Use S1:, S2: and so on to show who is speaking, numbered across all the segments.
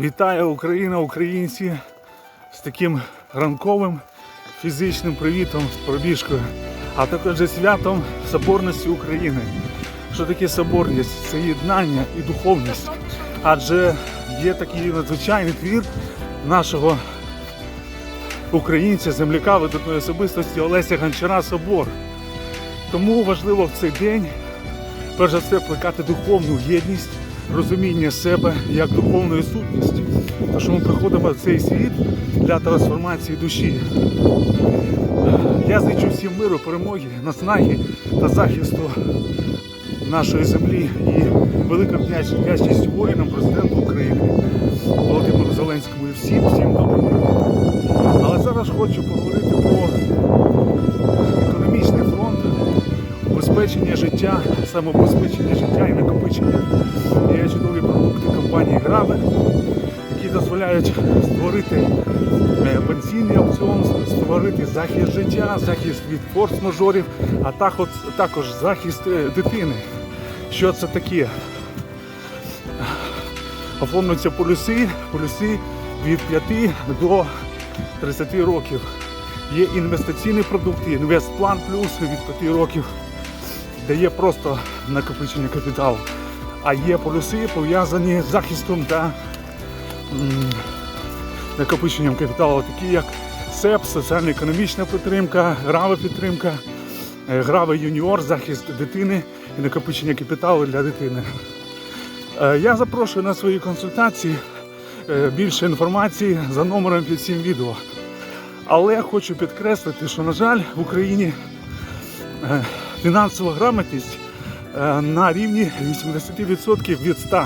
S1: Вітаю Україна, українці з таким ранковим фізичним привітом з пробіжкою, а також зі святом Соборності України. Що таке соборність? Це єднання і духовність. Адже є такий надзвичайний твір нашого українця, земляка видатної особистості Олеся Гончара Собор. Тому важливо в цей день перш за все плекати духовну єдність, розуміння себе як духовної сутності. Тому що ми приходимо в цей світ для трансформації душі. Я зичу всім миру, перемоги, наснаги та захисту нашої землі і велика вдячність воїнам, президенту України убезпечення життя, самообезпечення життя і накопичення. Є чудові продукти компанії Грави, які дозволяють створити е, пенсійний опціон, створити захист життя, захист від форс-мажорів, а також, також захист е, дитини. Що це таке? Оформлюються полюси, полюси від 5 до 30 років. Є інвестиційні продукти, інвестплан плюс від 5 років, де є просто накопичення капіталу. А є полюси пов'язані з захистом та накопиченням капіталу, такі як СЕП, соціально-економічна підтримка, грава підтримка, е, грава юніор, захист дитини і накопичення капіталу для дитини. Е, Я запрошую на свої консультації е, більше інформації за номером під цим відео. Але хочу підкреслити, що, на жаль, в Україні фінансова грамотність е, на рівні 80% від 100.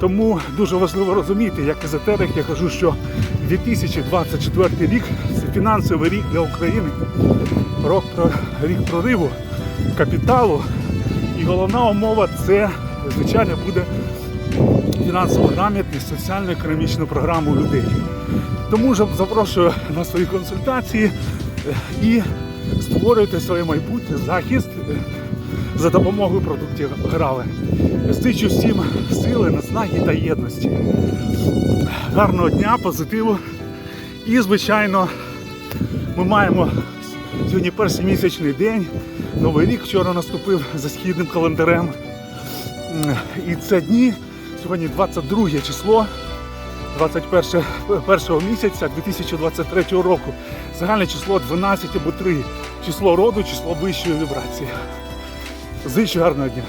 S1: Тому дуже важливо розуміти, як езотерик, я кажу, що 2024 рік це фінансовий рік для України, рок про рік прориву капіталу. І головна умова це, звичайно, буде фінансова грамотність, соціально-економічну програму людей. Тому ж запрошую на свої консультації е, і створюйте своє майбутнє захист за допомогою продуктів Грави. Зичу всім сили, наснаги та єдності. Гарного дня, позитиву. І, звичайно, ми маємо сьогодні перший місячний день. Новий рік вчора наступив за східним календарем. І це дні, сьогодні 22 число 21 першого місяця 2023 року. Загальне число 12 або 3. Число роду, число вищої вібрації. Зичу гарного дня.